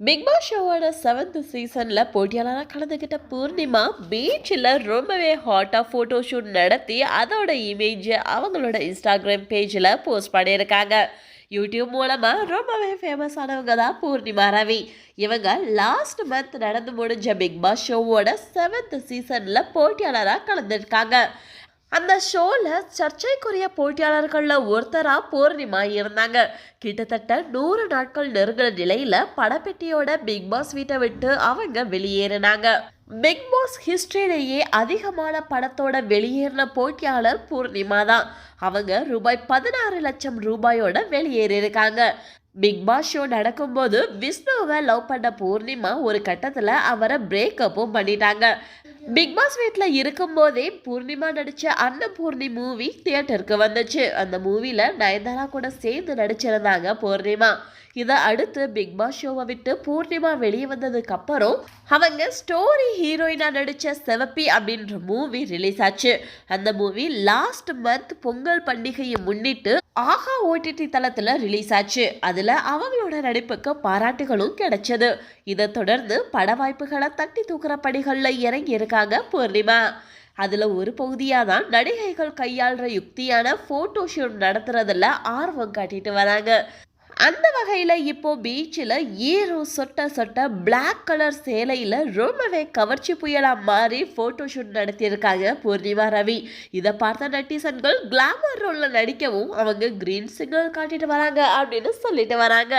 Big pass ஷோவோட seventh சீசனில் போட்டியாளராக கலந்துக்கிட்ட பூர்ணிமா பீச்சில் ரொம்பவே ஹாட்டாக ஃபோட்டோ ஷூட் நடத்தி அதோட இமேஜை அவங்களோட இன்ஸ்டாகிராம் பேஜில் போஸ்ட் பண்ணியிருக்காங்க. யூடியூப் மூலமாக ரொம்பவே ஃபேமஸ் ஆனவங்க தான் பூர்ணிமா ரவி. இவங்க லாஸ்ட் மந்த் நடந்து முடிஞ்ச பிக் பாஸ் ஷோவோட செவன்த் சீசனில் போட்டியாளராக கலந்துருக்காங்க. அந்த ஷோவில் சர்ச்சைக்குரிய போட்டியாளர்களில் ஒருத்தராக பூர்ணிமா இருந்தாங்க கிட்டத்தட்ட நூறு நாட்கள் நெருங்கிற நிலையில் படப்பெட்டியோட பிக் பாஸ் வீட்டை விட்டு அவங்க வெளியேறினாங்க. பிக் பாஸ் ஹிஸ்டரியிலேயே அதிகமான படத்தோட வெளியேறின போட்டியாளர் பூர்ணிமா தான். அவங்க ரூபாய் பதினாறு லட்சம் ரூபாயோட வெளியேறியிருக்காங்க. பிக் பாஸ் ஷோ நடக்கும்போது விஷ்ணுவை லவ் பண்ண பூர்ணிமா ஒரு கட்டத்தில் அவரை பிரேக்கப்பும் பண்ணிட்டாங்க. பிக் பாஸ் வீட்டில் இருக்கும்போதே பூர்ணிமா நடித்த அன்னபூர்ணி மூவி தியேட்டருக்கு வந்துச்சு. அந்த மூவியில் நயன்தாரா கூட சேர்ந்து நடிச்சிருந்தாங்க பூர்ணிமா. இதை அடுத்து பிக் பாஸ் ஷோவை விட்டு பூர்ணிமா வெளியே வந்ததுக்கு அப்புறம் அவங்க ஸ்டோரி ஹீரோயினா நடித்த செவப்பி அப்படின்ற மூவி ரிலீஸ் ஆச்சு. அந்த மூவி லாஸ்ட் மந்த் பொங்கல் பண்டிகையை முன்னிட்டு ஆஹா ஓடிடி தளத்தில் ரிலீஸ் ஆச்சு. அதில் அவங்களோட நடிப்புக்கு பாராட்டுகளும் கிடைச்சது. இதை தொடர்ந்து பட வாய்ப்புகளை தட்டி தூக்குற படிகளில் இறங்கி இருக்காங்க பூர்ணிமா. அதில் ஒரு பகுதியாக தான் நடிகைகள் கையாளுற யுக்தியான ஃபோட்டோ ஷூட் நடத்துறதில் ஆர்வம் காட்டிட்டு வராங்க. அந்த வகையில் இப்போ பீச்சில் ஈரோ சொட்ட சொட்ட பிளாக் கலர் சேலையில் ரொம்பவே கவர்ச்சி புயலாக மாறி ஃபோட்டோ ஷூட் நடத்தியிருக்காங்க பூர்ணிமா ரவி. இதை பார்த்த நட்டிசன்கள் கிளாமர் ரோலில் நடிக்கவும் அவங்க க்ரீன் சிக்னல் காட்டிட்டு வராங்க அப்படின்னு சொல்லிட்டு வராங்க.